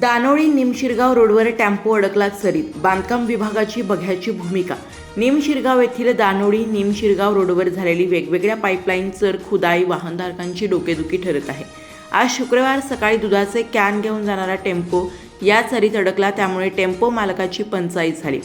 दानोळी निमशिरगाव रोडवर टेम्पो अडकला सरीत. बांधकाम विभागाची बघ्याची भूमिका. निमशिरगाव येथील दानोळी निमशिरगाव रोडवर झालेली वेगवेगळ्या पाईपलाईन चर खुदाई वाहनधारकांची डोकेदुखी ठरत आहे. आज शुक्रवार सकाळी दुधाचे कॅन घेऊन जाणारा टेम्पो या चरीत अडकला त्यामुळे टेम्पो मालकाची पंचाईत झाली.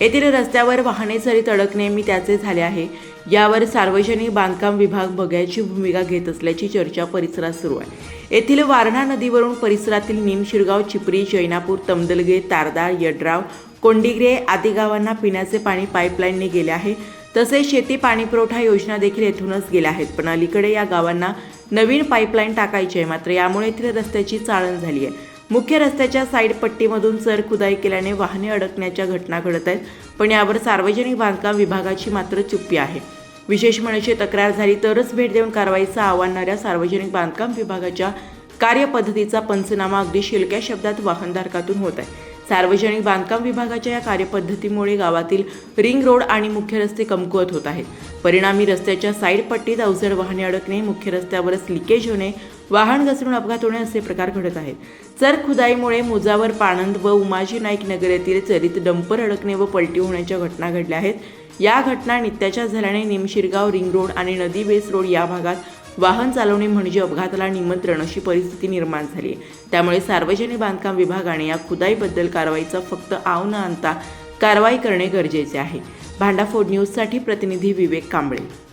येथील रस्त्यावर वाहने चरीत अडकणे मी त्याचे झाले आहे. यावर सार्वजनिक बांधकाम विभाग बघायची भूमिका घेत असल्याची चर्चा परिसरात सुरू आहे. येथील वारणा नदीवरून परिसरातील निमशिरगाव चिपरी जैनापूर तमदलगे तारदाळ यड्राव कोंडिग्रे आदी गावांना पिण्याचे पाणी पाईपलाईनने गेले आहे. तसेच शेती पाणीपुरवठा योजना देखील येथूनच गेल्या आहेत. पण अलीकडे या गावांना नवीन पाईपलाईन टाकायची आहे. मात्र यामुळे येथील रस्त्याची चाळण झाली आहे. मुख्य रस्त्याच्या साईड पट्टीमधून चर खुदाई केल्याने वाहने अडकण्याच्या घटना घडत आहेत. पण यावर सार्वजनिक बांधकाम विभागाची मात्र चुप्पी आहे. विशेष म्हणजे तक्रार झाली तरच भेट देऊन कारवाईचं आव्हानणाऱ्या सार्वजनिक बांधकाम विभागाच्या कार्यपद्धतीचा पंचनामा अगदी शिलक्या शब्दात वाहनधारकातून होत आहे. सार्वजनिक बांधकाम विभागाच्या या कार्यपद्धतीमुळे गावातील रिंग रोड आणि मुख्य रस्ते कमकुवत होत आहेत. परिणामी रस्त्याच्या साईड पट्टीत अवजड वाहने अडकणे मुख्य रस्त्यावरच लिकेज होणे वाहन घसरून अपघात होणे असे प्रकार घडत आहेत. चर खुदाईमुळे मुजावर पाणंद व उमाजी नाईक नगर येथील चरित डंपर अडकणे व पलटी होण्याच्या घटना घडल्या आहेत. या घटना नित्याच्या झाल्याने निमशिरगाव रिंग रोड आणि नदी बेस रोड या भागात वाहन चालवणे म्हणजे अपघाताला निमंत्रण अशी परिस्थिती निर्माण झाली आहे. त्यामुळे सार्वजनिक बांधकाम विभागाने या खुदाईबद्दल कारवाईचा फक्त आव न आणता कारवाई करणे गरजेचे आहे. भांडाफोड न्यूजसाठी प्रतिनिधी विवेक कांबळे.